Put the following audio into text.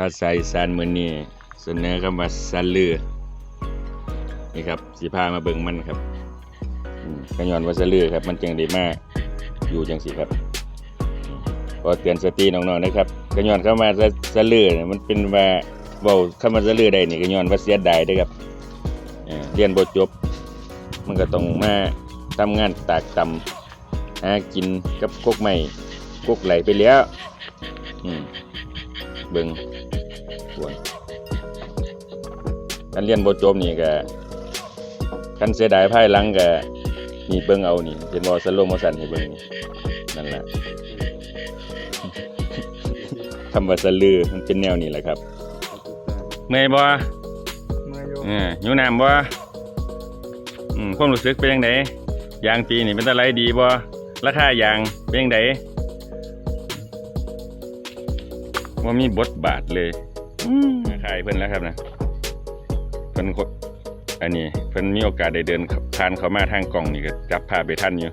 ภาษาอีสานมือนี้เสนอคำว่าสลือนี่ครับสิพามาเบิ่งมันครับอืมก็ย้อนว่าสลือครับ มันจึงด้มากอยู่จังซี่ครับขอเตือนสติน้องๆนะครับก็ย้อนเข้ามาสลือเนี่ยมันเป็นว่าเว้าคำว่าสลือได้นี่ก็ย้อนว่าเสียดายเด้ครับเรียนบ่จบ มันก็ต้องมาทำงานตากตำหากินกับกกใหม่กกไหลไปแล้วเบิ่ง ปวนการเรียนบ่จบนี่ก็กันเสียดายภายหลังก็นี่เบิ่งเอานี่เห็นบ่สโลโมชันให้เบิ่งนี่นั่นแหละคำว่าสะลือมันเป็นแนวนี้แหละครับเมื่อยบ่มาโยเออหิวน้ำบ่อืมความรู้สึกเป็นยังไงยางปีนี่เป็นตะไรดีบ่ราคายางเป็นยังไงว่ามีบทบาทเลยอืม ขายเพิ่นแล้วครับนะเพิ่นคนอันนี้เพิ่นมีโอกาสได้เดินผ่านเขามาทางกล่องนี่ก็จับพาไปท่านอยู่